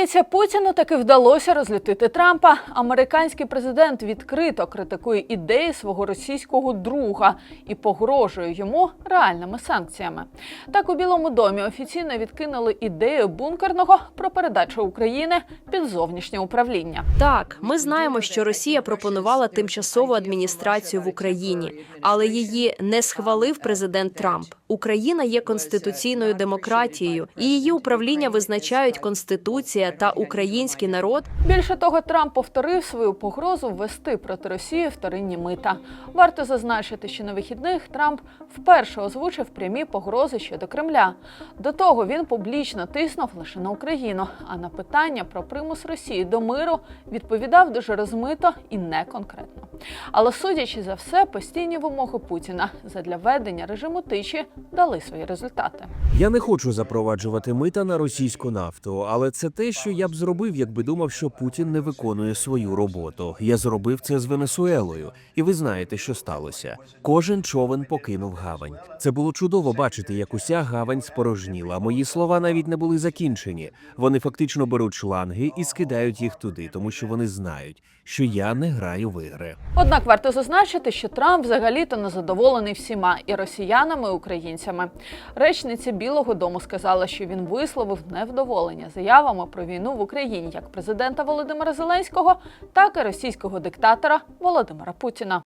Здається, Путіну таки вдалося розлютити Трампа. Американський президент відкрито критикує ідеї свого російського друга і погрожує йому реальними санкціями. Так у Білому домі офіційно відкинули ідею бункерного про передачу України під зовнішнє управління. Так, ми знаємо, що Росія пропонувала тимчасову адміністрацію в Україні, але її не схвалив президент Трамп. Україна є конституційною демократією, і її управління визначають конституція та український народ. Більше того, Трамп повторив свою погрозу ввести проти Росії вторинні мита. Варто зазначити, що на вихідних Трамп вперше озвучив прямі погрози щодо Кремля. До того він публічно тиснув лише на Україну. А на питання про примус Росії до миру відповідав дуже розмито і не конкретно. Але судячи за все, постійні вимоги Путіна задля ведення режиму тиші дали свої результати. Я не хочу запроваджувати мита на російську нафту, але це те, що я б зробив, якби думав, що Путін не виконує свою роботу. Я зробив це з Венесуелою, і ви знаєте, що сталося. Кожен човен покинув гавань. Це було чудово бачити, як уся гавань спорожніла. Мої слова навіть не були закінчені. Вони фактично беруть шланги і скидають їх туди, тому що вони знають, що я не граю в ігри. Однак варто зазначити, що Трамп взагалі-то не задоволений всіма і росіянами, і українцями. Речниця Білого Дому сказала, що він висловив невдоволення заявами про війну в Україні як президента Володимира Зеленського, так і російського диктатора Володимира Путіна.